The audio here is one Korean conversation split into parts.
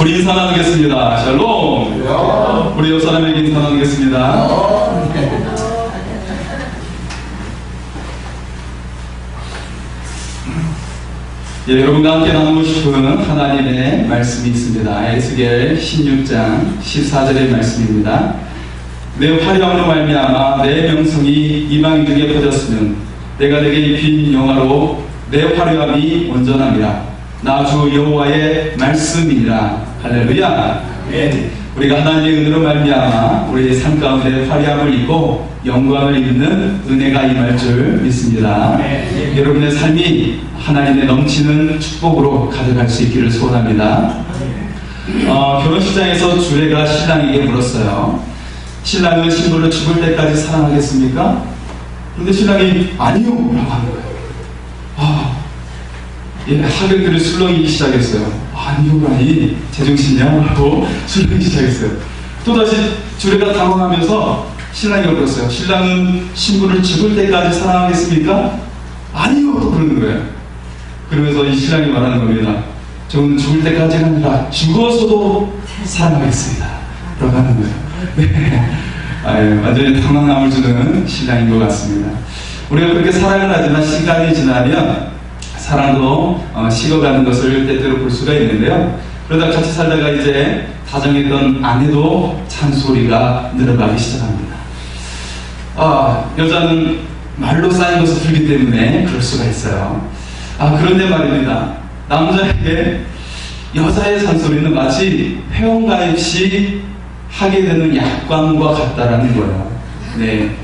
우리 인사 나누겠습니다. 샬롬. 우리 옆 사람에게 인사 나누겠습니다. 예, 여러분과 함께 나누고 싶은 하나님의 말씀이 있습니다. 에스겔 16장 14절의 말씀입니다. 내 화려함으로 말미암아 내 명성이 이방인에게 퍼졌으면 내가 내게 입힌 영화로 내 화려함이 온전함이라 나 주 여호와의 말씀이니라 할렐루야. 우리가 하나님의 은혜로 말미암아 우리의 삶 가운데 화려함을 입고 영광을 입는 은혜가 임할 줄 믿습니다. 여러분의 삶이 하나님의 넘치는 축복으로 가져갈 수 있기를 소원합니다. 어, 결혼식장에서 주례가 신랑에게 물었어요. 신랑은 신부를 죽을 때까지 사랑하겠습니까? 그런데 신랑이 아니요 라고 하는 거예요. 아, 예, 하객들이 술렁이기 시작했어요 아니요라니 제정신이야? 라고 술렁이기 시작했어요 또다시 주례가 당황하면서 신랑이 물었어요 신랑은 신부를 죽을 때까지 사랑하겠습니까? 아니요 또 그러는 거예요 그러면서 이 신랑이 말하는 겁니다 저는 죽을 때까지가 아니라 죽어서도 사랑하겠습니다 라고 하는 거예요 네. 아유, 완전히 당황함을 주는 신랑인 것 같습니다. 우리가 그렇게 사랑을 하지만 시간이 지나면 사랑도 어, 식어가는 것을 때때로 볼 수가 있는데요. 그러다 같이 살다가 이제 다정했던 아내도 잔소리가 늘어나기 시작합니다. 아, 여자는 말로 쌓인 것을 풀기 때문에 그럴 수가 있어요. 아, 그런데 말입니다. 남자에게 여자의 잔소리는 마치 회원가입 시 하게 되는 약관과 같다라는 거예요. 네.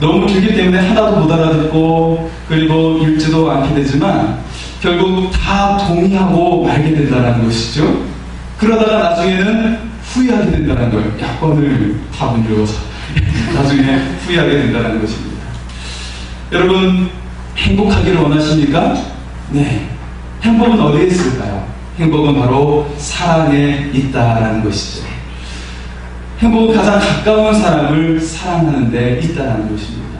너무 길기 때문에 하나도 못 알아듣고 그리고 읽지도 않게 되지만 결국 다 동의하고 말게 된다는 것이죠. 그러다가 나중에는 후회하게 된다는 거예요. 약관을 다못 읽어서 나중에 후회하게 된다는 것입니다. 여러분 행복하기를 원하십니까? 네. 행복은 어디에 있을까요? 행복은 바로 사랑에 있다라는 것이죠. 행복은 가장 가까운 사람을 사랑하는 데 있다는 것입니다.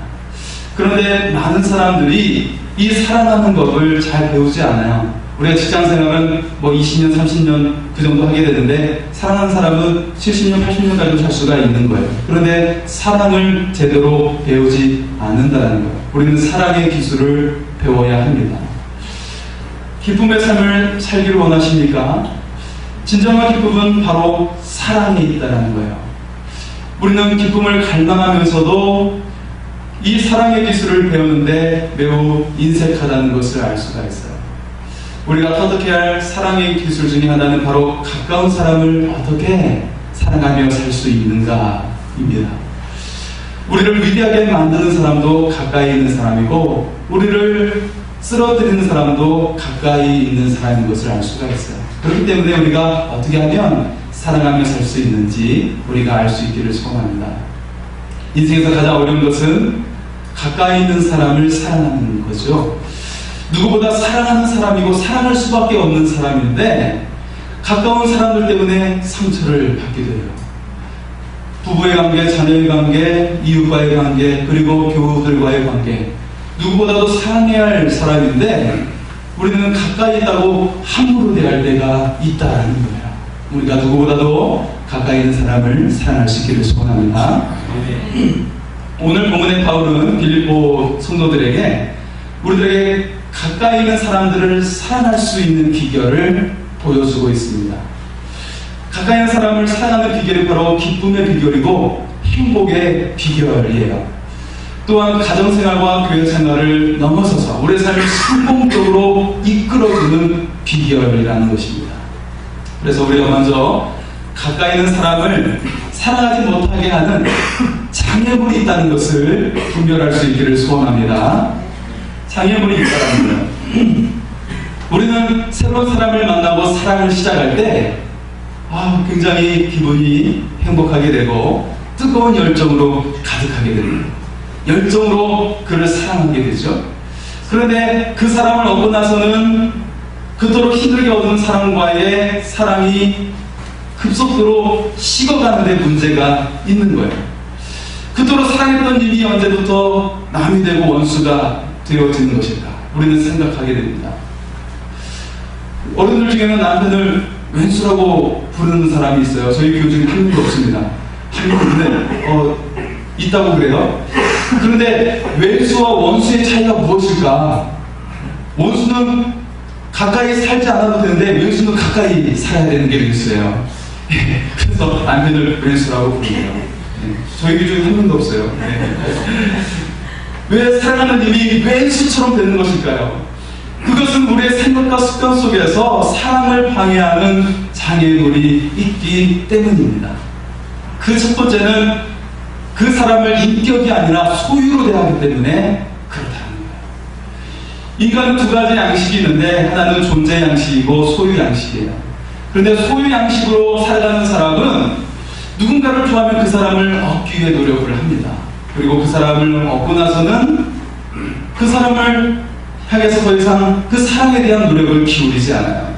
그런데 많은 사람들이 이 사랑하는 법을 잘 배우지 않아요. 우리가 직장 생활은 뭐 20년, 30년 그 정도 하게 되는데 사랑하는 사람은 70년, 80년까지 살 수가 있는 거예요. 그런데 사랑을 제대로 배우지 않는다는 거예요. 우리는 사랑의 기술을 배워야 합니다. 기쁨의 삶을 살기를 원하십니까? 진정한 기쁨은 바로 사랑에 있다는 거예요. 우리는 기쁨을 갈망하면서도 이 사랑의 기술을 배우는데 매우 인색하다는 것을 알 수가 있어요. 우리가 터득해야 할 사랑의 기술 중에 하나는 바로 가까운 사람을 어떻게 사랑하며 살 수 있는가입니다. 우리를 위대하게 만드는 사람도 가까이 있는 사람이고, 우리를 쓰러뜨리는 사람도 가까이 있는 사람인 것을 알 수가 있어요. 그렇기 때문에 우리가 어떻게 하면 사랑하며 살 수 있는지 우리가 알 수 있기를 소원합니다. 인생에서 가장 어려운 것은 가까이 있는 사람을 사랑하는 거죠. 누구보다 사랑하는 사람이고 사랑할 수밖에 없는 사람인데 가까운 사람들 때문에 상처를 받게 돼요. 부부의 관계, 자녀의 관계, 이웃과의 관계, 그리고 교우들과의 관계. 누구보다도 사랑해야 할 사람인데 우리는 가까이 있다고 함부로 대할 때가 있다라는 거예요. 우리가 누구보다도 가까이 있는 사람을 사랑할 수 있기를 소원합니다. 오늘 본문의 바울은 빌립보 성도들에게 우리들에게 가까이 있는 사람들을 사랑할 수 있는 비결을 보여주고 있습니다. 가까이 있는 사람을 사랑하는 비결이 바로 기쁨의 비결이고 행복의 비결이에요. 또한 가정생활과 교회생활을 넘어서서 우리의 삶을 성공적으로 이끌어주는 비결이라는 것입니다. 그래서 우리가 먼저 가까이 있는 사람을 사랑하지 못하게 하는 장애물이 있다는 것을 분별할 수 있기를 소원합니다. 장애물이 있다는 거예요. 우리는 새로운 사람을 만나고 사랑을 시작할 때 아, 굉장히 기분이 행복하게 되고 뜨거운 열정으로 가득하게 됩니다. 열정으로 그를 사랑하게 되죠. 그런데 그 사람을 얻고 나서는 그토록 힘들게 얻은 사람과의 사랑이 급속도로 식어가는데 문제가 있는 거예요. 그토록 사랑했던 일이 언제부터 남이 되고 원수가 되어지는 것일까? 우리는 생각하게 됩니다. 어른들 중에는 남편을 왼수라고 부르는 사람이 있어요. 저희 교우 중에 한 명도 없습니다. 한 있는데, 어, 있다고 그래요? 그런데 왼수와 원수의 차이가 무엇일까? 원수는 가까이 살지 않아도 되는데 왼수는 가까이 살아야 되는 게 왼수예요. 그래서 남편을 왼수라고 부르네요. 네. 저희 중에 한 명도 없어요. 네. 왜 사랑하는 님이 왼수처럼 되는 것일까요? 그것은 우리의 생각과 습관 속에서 사랑을 방해하는 장애물이 있기 때문입니다. 그 첫 번째는 그 사람을 인격이 아니라 소유로 대하기 때문에 그렇다는 거예요. 인간은 두 가지 양식이 있는데 하나는 존재 양식이고 소유 양식이에요. 그런데 소유 양식으로 살아가는 사람은 누군가를 좋아하면 그 사람을 얻기 위해 노력을 합니다. 그리고 그 사람을 얻고 나서는 그 사람을 향해서 더 이상 그 사랑에 대한 노력을 기울이지 않아요.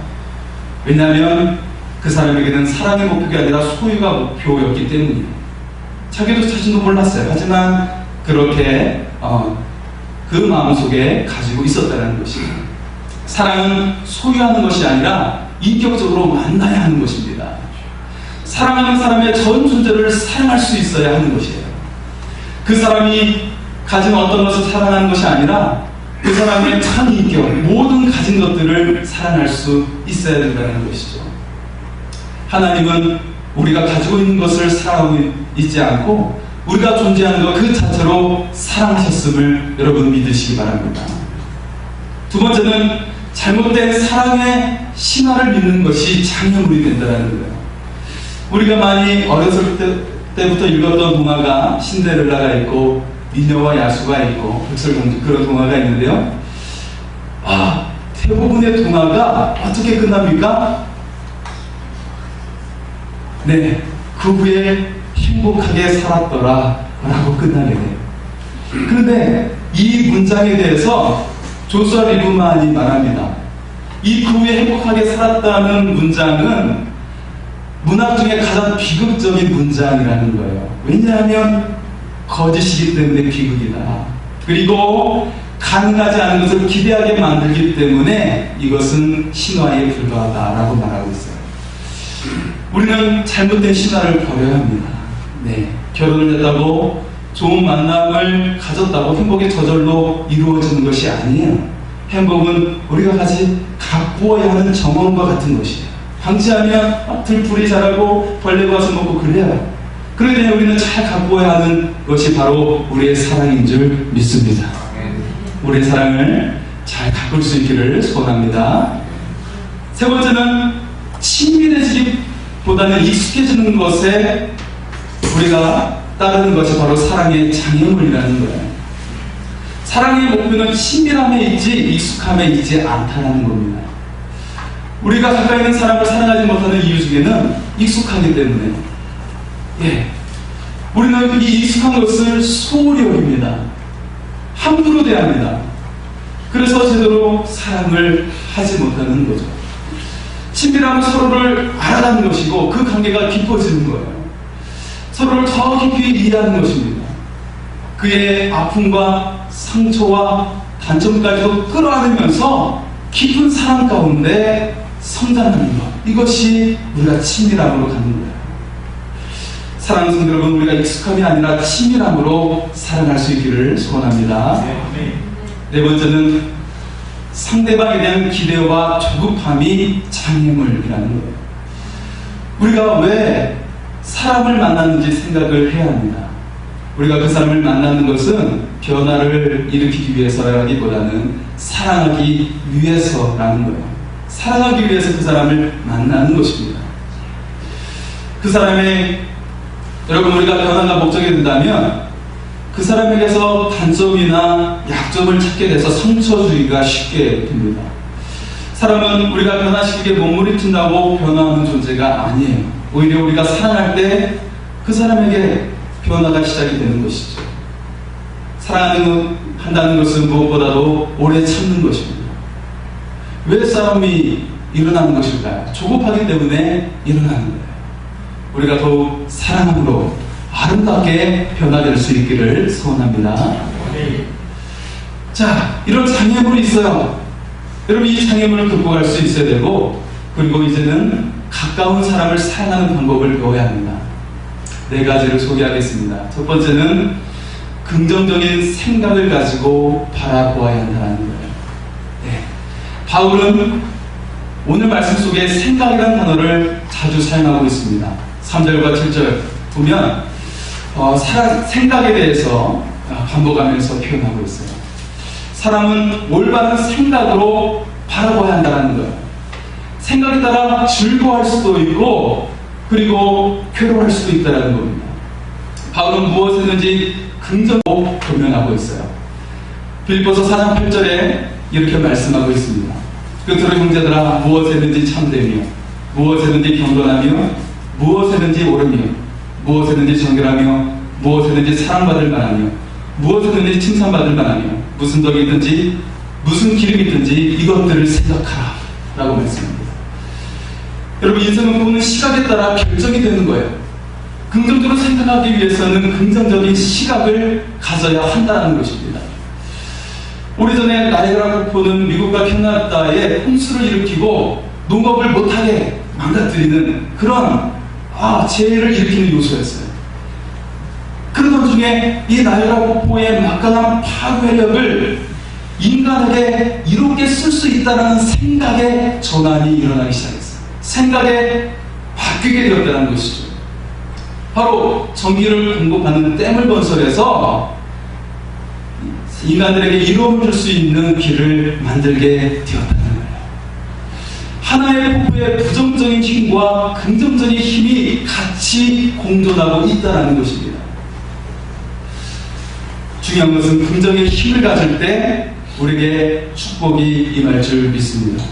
왜냐하면 그 사람에게는 사랑의 목표가 아니라 소유가 목표였기 때문이에요. 자기도 자신도 몰랐어요. 하지만 그렇게 어, 그 마음속에 가지고 있었다는 것이에요. 사랑은 소유하는 것이 아니라 인격적으로 만나야 하는 것입니다. 사랑하는 사람의 전 존재를 사랑할 수 있어야 하는 것이에요. 그 사람이 가진 어떤 것을 사랑하는 것이 아니라 그 사람의 참 인격, 모든 가진 것들을 사랑할 수 있어야 된다는 것이죠. 하나님은 우리가 가지고 있는 것을 사랑하고 있지 않고 우리가 존재하는 것 그 자체로 사랑하셨음을 여러분 믿으시기 바랍니다. 두 번째는 잘못된 사랑의 신화를 믿는 것이 장애물이 된다는 거예요. 우리가 많이 어렸을 때, 때부터 읽었던 동화가 신데렐라가 있고 미녀와 야수가 있고 백설공주 그런 동화가 있는데요. 아 대부분의 동화가 어떻게 끝납니까? 네, 그 후에 행복하게 살았더라 라고 끝나게 돼요. 그런데 이 문장에 대해서 조서 리브만이 말합니다. 이 그 후에 행복하게 살았다는 문장은 문학 중에 가장 비극적인 문장이라는 거예요. 왜냐하면 거짓이기 때문에 비극이다. 그리고 가능하지 않은 것을 기대하게 만들기 때문에 이것은 신화에 불과하다라고 말하고 있어요. 우리는 잘못된 신화를 버려야 합니다. 네. 결혼을 했다고 좋은 만남을 가졌다고 행복이 저절로 이루어지는 것이 아니에요. 행복은 우리가 같이 가꾸어야 하는 정원과 같은 것이에요. 방치하면 막 들풀이 자라고 벌레가 와서 먹고 그래요. 그러기 우리는 잘 가꾸어야 하는 것이 바로 우리의 사랑인 줄 믿습니다. 우리의 사랑을 잘 가꿀 수 있기를 소원합니다. 세 번째는 친밀해지기보다는 익숙해지는 것에 우리가 따르는 것이 바로 사랑의 장애물이라는 거예요. 사랑의 목표는 친밀함에 있지 익숙함에 있지 않다는 겁니다. 우리가 가까이 있는 사람을 사랑하지 못하는 이유 중에는 익숙하기 때문에 예. 우리는 이 익숙한 것을 소홀히 여깁니다. 함부로 대합니다. 그래서 제대로 사랑을 하지 못하는 거죠. 친밀함은 서로를 알아가는 것이고 그 관계가 깊어지는 거예요. 서로를 더 깊이 이해하는 것입니다. 그의 아픔과 상처와 단점까지도 끌어안으면서 깊은 사랑 가운데 성장하는 것. 이것이 우리가 친밀함으로 가는 거예요. 사랑하는 여러분, 우리가 익숙함이 아니라 친밀함으로 사랑할 수 있기를 소원합니다. 네 번째는 상대방에 대한 기대와 조급함이 장애물이라는 거예요. 우리가 왜 사람을 만났는지 생각을 해야 합니다. 우리가 그 사람을 만나는 것은 변화를 일으키기 위해서라기보다는 사랑하기 위해서라는 거예요. 사랑하기 위해서 그 사람을 만나는 것입니다. 그 사람의 여러분 우리가 변화가 목적이 된다면 그 사람에게서 단점이나 약점을 찾게 돼서 상처주의가 쉽게 됩니다. 사람은 우리가 변화시키게 몸부림친다고 변화하는 존재가 아니에요. 오히려 우리가 사랑할 때 그 사람에게 변화가 시작이 되는 것이죠. 사랑하는 한다는 것은 무엇보다도 오래 참는 것입니다. 왜 싸움이 일어나는 것일까요? 조급하기 때문에 일어나는 거예요. 우리가 더욱 사랑함으로 아름답게 변화될 수 있기를 소원합니다. 자, 이런 장애물이 있어요. 여러분 이 장애물을 극복할 수 있어야 되고 그리고 이제는 가까운 사람을 사랑하는 방법을 배워야 합니다. 네 가지를 소개하겠습니다. 첫 번째는 긍정적인 생각을 가지고 바라보아야 한다는 거예요. 네. 바울은 오늘 말씀 속에 생각이라는 단어를 자주 사용하고 있습니다. 3절과 7절 보면 어, 사람, 생각에 대해서 어, 반복하면서 표현하고 있어요. 사람은 올바른 생각으로 바라봐야 한다는 거예요. 생각에 따라 즐거워할 수도 있고 그리고 괴로워할 수도 있다는 겁니다. 바울은 무엇이든지 긍정으로 표현하고 있어요. 빌보서 4장 8절에 이렇게 말씀하고 있습니다. 끝으로 형제들아 무엇이든지 참되며 무엇이든지 경건하며 무엇이든지 옳으며 무엇이든지 정결하며 무엇이든지 사랑받을 만하며 무엇이든지 칭찬받을 만하며 무슨 덕이 있든지 무슨 기름이 있든지 이것들을 생각하라 라고 말씀합니다. 여러분 인생은 보는 시각에 따라 결정이 되는 거예요. 긍정적으로 생각하기 위해서는 긍정적인 시각을 가져야 한다는 것입니다. 오래전에 나이아가라 폭포는 미국과 캐나다에 홍수를 일으키고 농업을 못하게 망가뜨리는 그런 아, 재해를 일으키는 요소였어요. 그러던 중에 이 나이아가라 폭포의 막강한 파괴력을 인간에게 이롭게 쓸 수 있다는 생각의 전환이 일어나기 시작했어요. 생각에 바뀌게 되었다는 것이죠. 바로 전기를 공급하는 댐을 건설해서 인간들에게 줄수 있는 길을 만들게 되었다는 거예요. 하나의 폭포의 부정적인 힘과 긍정적인 힘이 같이 공존하고 있다는 것입니다. 중요한 것은 긍정의 힘을 가질 때 우리에게 축복이 임할 줄 믿습니다.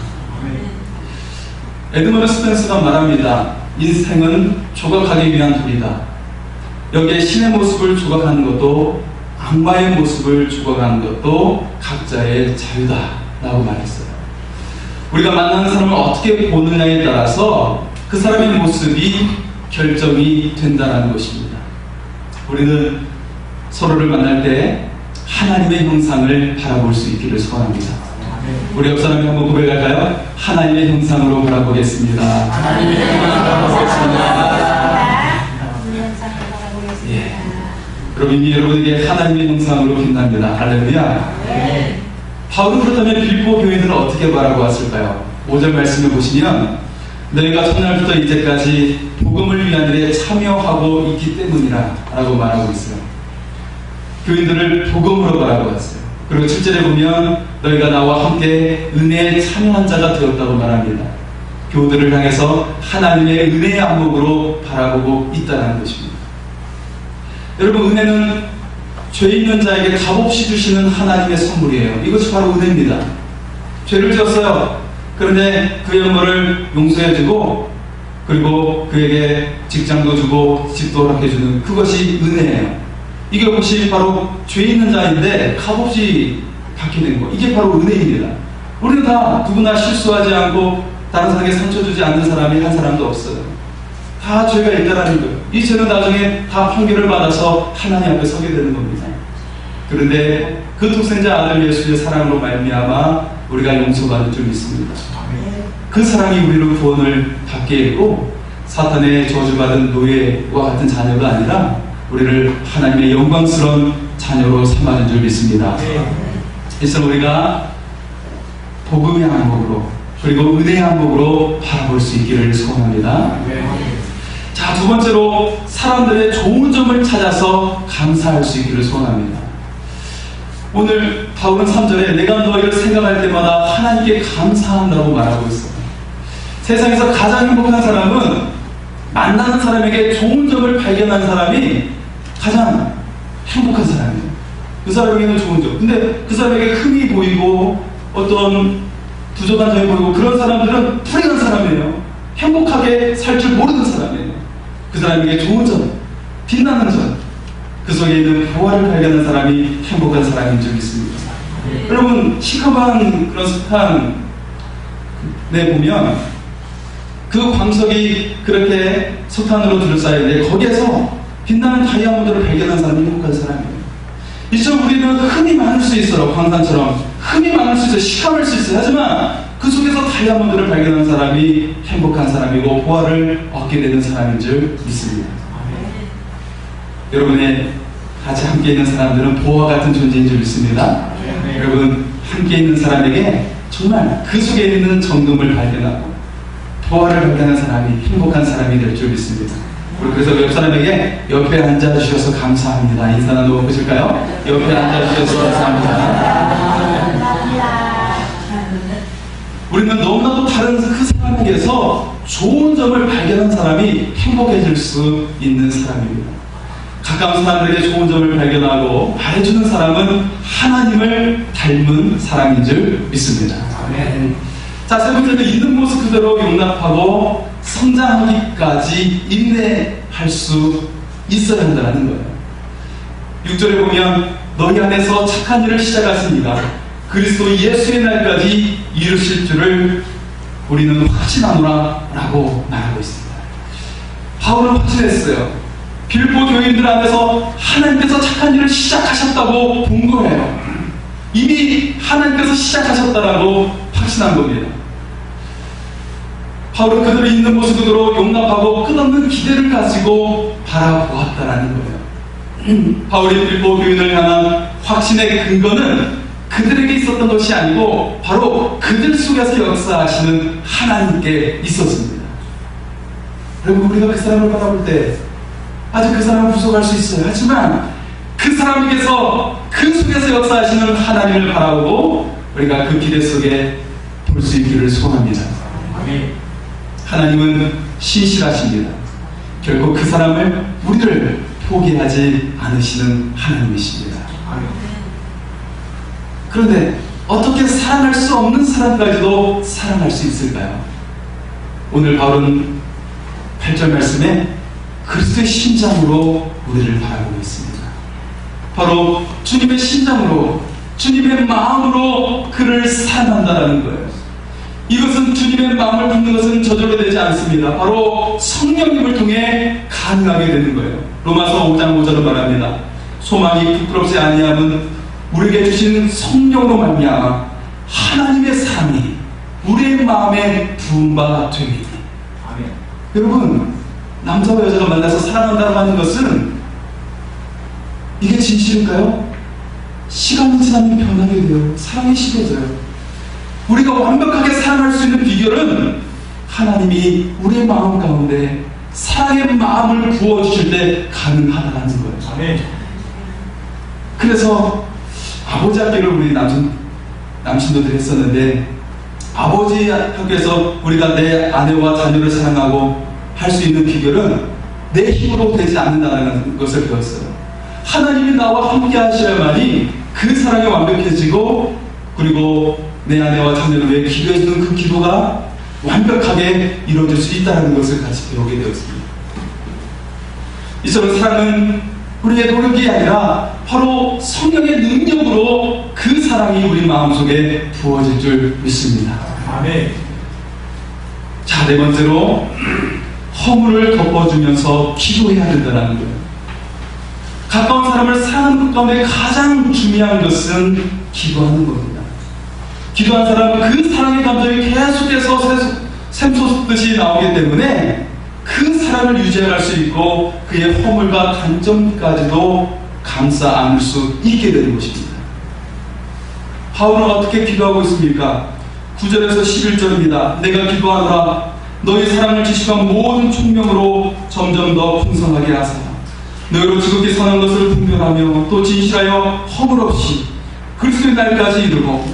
에드머드 스펜스가 말합니다. 인생은 조각하기 위한 돌이다. 여기에 신의 모습을 조각하는 것도 악마의 모습을 조각하는 것도 각자의 자유다. 라고 말했어요. 우리가 만나는 사람을 어떻게 보느냐에 따라서 그 사람의 모습이 결정이 된다는 것입니다. 우리는 서로를 만날 때 하나님의 형상을 바라볼 수 있기를 소원합니다. 우리 옆 사람이 한번 고백할까요? 하나님의 형상으로 바라보겠습니다. 하나님의 형상으로 바라보겠습니다. 여러분, 이미 여러분에게 하나님의 형상으로 빛납니다. 할렐루야. 네. 바울은 그렇다면 빌보 교인들은 어떻게 바라보았을까요? 5절 말씀을 보시면 너희가 첫날부터 이제까지 복음을 위한 일에 참여하고 있기 때문이라 라고 말하고 있어요. 교인들을 복음으로 바라보았어요. 그리고 7절에 보면 너희가 나와 함께 은혜에 참여한 자가 되었다고 말합니다. 교우들을 향해서 하나님의 은혜의 안목으로 바라보고 있다는 것입니다. 여러분 은혜는 죄 있는 자에게 값없이 주시는 하나님의 선물이에요. 이것이 바로 은혜입니다. 죄를 지었어요. 그런데 그의 엄마를 용서해주고 그리고 그에게 직장도 주고 집도 허락해주는 그것이 은혜예요. 이게 혹시 바로 죄 있는 자인데 값없이 받게 된 거. 이게 바로 은혜입니다. 우리는 다 누구나 실수하지 않고 다른 사람에게 상처 주지 않는 사람이 한 사람도 없어요. 다 죄가 있다라는 거예요. 이 죄는 나중에 다 판결을 받아서 하나님 앞에 서게 되는 겁니다. 그런데 그 독생자 아들 예수의 사랑으로 말미암아 우리가 용서받을 줄 믿습니다. 그 사랑이 우리를 구원을 받게 했고 사탄의 저주받은 노예와 같은 자녀가 아니라 우리를 하나님의 영광스러운 자녀로 삼아준 줄 믿습니다. 그래서 우리가 복음의 안목으로 그리고 은혜의 안목으로 바라볼 수 있기를 소원합니다. 자, 두 번째로 사람들의 좋은 점을 찾아서 감사할 수 있기를 소원합니다. 오늘 바울은 3절에 내가 너희를 생각할 때마다 하나님께 감사한다고 말하고 있어요. 세상에서 가장 행복한 사람은 만나는 사람에게 좋은 점을 발견한 사람이 가장 행복한 사람이에요. 그 사람에게는 좋은 점. 근데 그 사람에게 흠이 보이고 어떤 부족한 점이 보이고 그런 사람들은 불행한 사람이에요. 행복하게 살 줄 모르는 사람이에요. 그 사람에게 좋은 점, 빛나는 점, 그 속에 있는 보화를 발견한 사람이 행복한 사람인 줄 믿습니다. 여러분, 시커먼 그런 습관에 보면 그 광석이 그렇게 석탄으로 둘러싸여있는데 거기에서 빛나는 다이아몬드를 발견한 사람이 행복한 사람이에요. 이처럼 우리는 흠이 많을 수 있어요. 광산처럼. 흠이 많을 수 있어요. 시커멀 수 있어요. 하지만 그그 속에서 다이아몬드를 발견한 사람이 행복한 사람이고 보화를 얻게 되는 사람인 줄 믿습니다. 여러분의 같이 함께 있는 사람들은 보화 같은 존재인 줄 믿습니다. 여러분 함께 있는 사람에게 정말 그 속에 있는 정금을 발견하고 보화를 발견한 사람이 행복한 사람이 될 줄 믿습니다. 그래서 옆 사람에게 옆에 앉아 주셔서 감사합니다. 인사 나누어 보실까요? 옆에 앉아 주셔서 감사합니다. 우리는 너무나도 다른 그 사람에게서 좋은 점을 발견한 사람이 행복해질 수 있는 사람입니다. 가까운 사람들에게 좋은 점을 발견하고 말해주는 사람은 하나님을 닮은 사람인 줄 믿습니다. 자, 세 번째는 있는 모습 그대로 용납하고 성장하기까지 인내할 수 있어야 한다는 거예요. 6절에 보면 너희 안에서 착한 일을 시작하십니다. 그리스도 예수의 날까지 이루실 줄을 우리는 확신하노라 라고 말하고 있습니다. 바울은 확신했어요. 빌보 교인들 안에서 하나님께서 착한 일을 시작하셨다고 본 거예요. 이미 하나님께서 시작하셨다라고 확신한 겁니다. 바울은 그들이 있는 모습 그대로 용납하고 끝없는 기대를 가지고 바라보았다라는 거예요. 바울이 빌보 교인을 향한 확신의 근거는 그들에게 있었던 것이 아니고 바로 그들 속에서 역사하시는 하나님께 있었습니다. 여러분 우리가 그 사람을 바라볼 때 아직 그 사람을 부족할 수 있어요. 하지만 그 사람에게서 그 속에서 역사하시는 하나님을 바라보고 우리가 그 기대 속에 볼 수 있기를 소원합니다. 하나님은 신실하십니다. 결코 그 사람을 우리를 포기하지 않으시는 하나님이십니다. 그런데 어떻게 사랑할 수 없는 사람까지도 사랑할 수 있을까요? 오늘 바울은 8절 말씀에 그리스도의 심장으로 우리를 바라보고 있습니다. 바로 주님의 심장으로 주님의 마음으로 그를 사랑한다는 거예요. 이것은 주님의 마음을 품는 것은 저절로 되지 않습니다. 바로 성령님을 통해 가능하게 되는 거예요. 로마서 5장 5절은 말합니다. 소망이 부끄럽지 아니함은 우리에게 주신 성령으로 말미암아 하나님의 사랑이 우리의 마음에 부은 바 되니. 여러분 남자와 여자가 만나서 사랑한다고 하는 것은 이게 진실일까요? 시간이 지나면 변하게 돼요. 사랑이 식어져요. 우리가 완벽하게 사랑할 수 있는 비결은 하나님이 우리의 마음 가운데 사랑의 마음을 부어주실 때 가능하다는 거예요. 그래서 아버지 학교를 우리 남친, 남친도들 했었는데 아버지 학교에서 우리가 내 아내와 자녀를 사랑하고 할 수 있는 비결은 내 힘으로 되지 않는다는 것을 배웠어요. 하나님이 나와 함께 하셔야만이 그 사랑이 완벽해지고 그리고 내 아내와 자녀를 위해 기도해주는 그 기도가 완벽하게 이루어질 수 있다는 것을 같이 배우게 되었습니다. 이처럼 사랑은 우리의 노력이 아니라 바로 성령의 능력으로 그 사랑이 우리 마음속에 부어질 줄 믿습니다. 자, 네 번째로 허물을 덮어주면서 기도해야 된다는 거예요. 가까운 사람을 사랑하는 것 가운데 가장 중요한 것은 기도하는 겁니다. 기도한 사람은 그 사랑의 감정이 계속해서 샘솟듯이 나오기 때문에 그 사랑을 유지할 수 있고 그의 허물과 단점까지도 감싸 안을 수 있게 되는 것입니다. 바울은 어떻게 기도하고 있습니까? 9절에서 11절입니다. 내가 기도하노라 너희 사랑을 지식한 모든 총명으로 점점 더 풍성하게 하사 너희로 지극히 선한 것을 분별하며 또 진실하여 허물 없이 그리스도의 날까지 이르고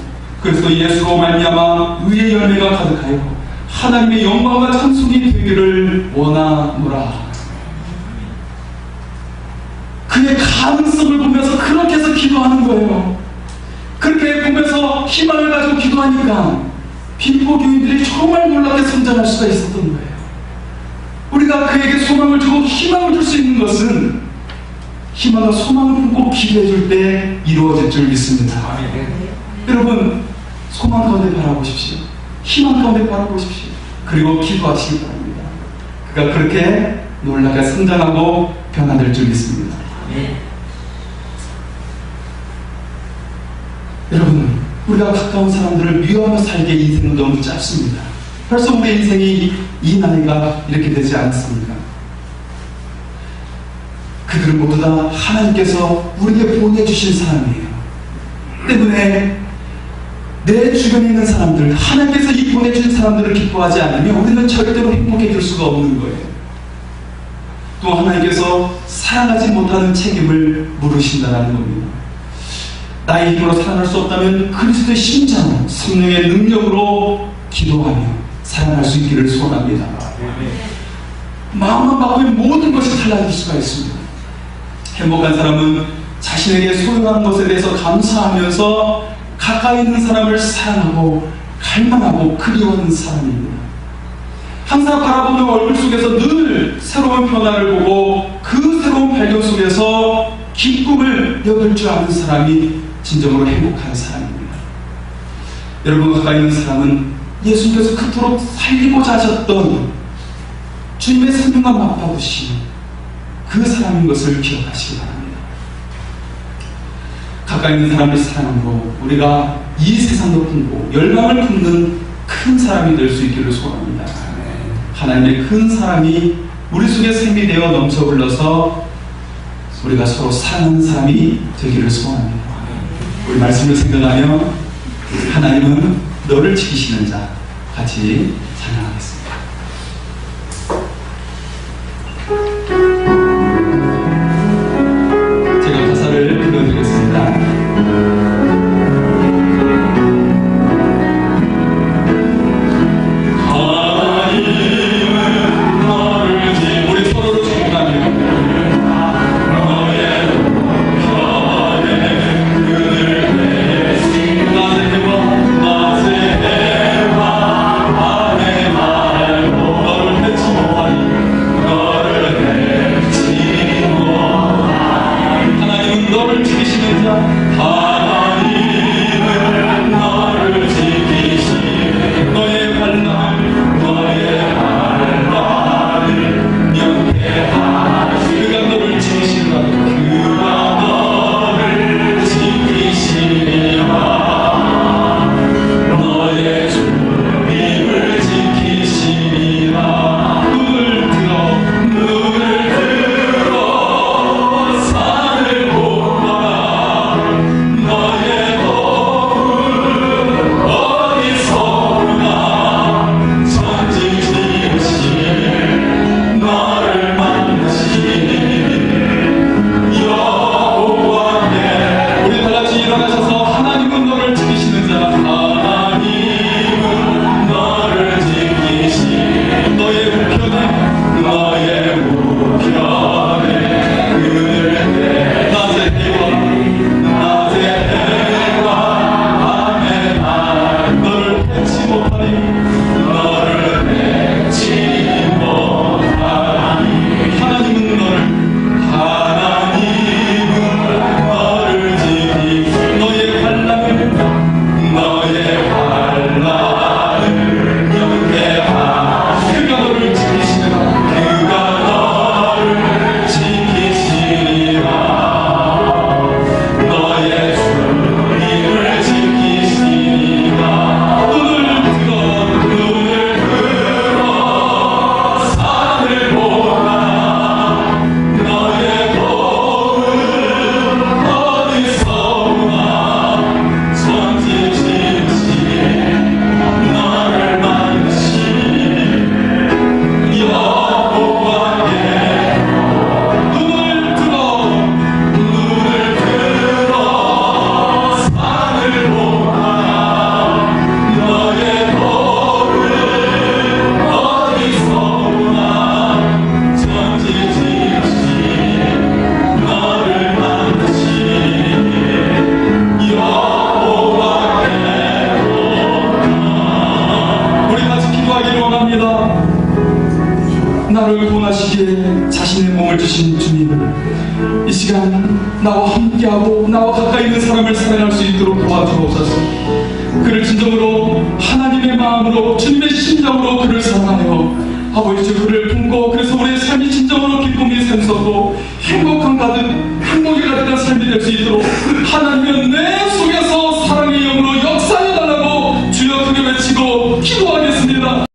그리스도 예수로 말미암아 의의 열매가 가득하여 하나님의 영광과 찬송이 되기를 원하노라. 그의 가능성을 보면서 그렇게 해서 기도하는 거예요. 그렇게 보면서 희망을 가지고 기도하니까 빈보 교인들이 정말 놀랍게 성장할 수가 있었던 거예요. 우리가 그에게 소망을 주고 희망을 줄 수 있는 것은 희망과 소망을 품고 기도해 줄 때 이루어질 줄 믿습니다. 여러분 소망 가운데 바라보십시오. 희망 가운데 바라보십시오. 그리고 기도하시기 바랍니다. 그가 그렇게 놀라게 성장하고 변화될 줄 믿습니다. 여러분, 우리가 가까운 사람들을 미워하며 살기에 인생은 너무 짧습니다. 벌써 우리 인생이 이 나이가 이렇게 되지 않았습니까? 그들은 모두 다 하나님께서 우리에게 보내주신 사람이에요. 때문에 내 주변에 있는 사람들, 하나님께서 이 보내주신 사람들을 기뻐하지 않으면 우리는 절대로 행복해질 수가 없는 거예요. 또 하나님께서 사랑하지 못하는 책임을 물으신다는 겁니다. 나의 힘으로 사랑할 수 없다면 그리스도의 심장으로 성령의 능력으로 기도하며 사랑할 수 있기를 소원합니다. 마음만 바꾸면 모든 것이 달라질 수가 있습니다. 행복한 사람은 자신에게 소유한 것에 대해서 감사하면서 가까이 있는 사람을 사랑하고 갈망하고 그리워하는 사람입니다. 항상 바라보는 얼굴 속에서 늘 새로운 변화를 보고 그 새로운 발견 속에서 기쁨을 여길 줄 아는 사람이 진정으로 행복한 사람입니다. 여러분 가까이 있는 사람은 예수님께서 그토록 살리고자 하셨던 주님의 생명과 맞바꾸신 그 사람인 것을 기억하시기 바랍니다. 가까이 있는 사람을 사랑함으로 우리가 이 세상도 품고 열망을 품는 큰 사람이 될 수 있기를 소원합니다. 하나님의 큰 사랑이 우리 속에 생기 되어 넘쳐 흘러서 우리가 서로 사랑하는 사람이 되기를 소원합니다. 우리 말씀을 생각하며 하나님은 너를 지키시는 자 같이 찬양하겠습니다.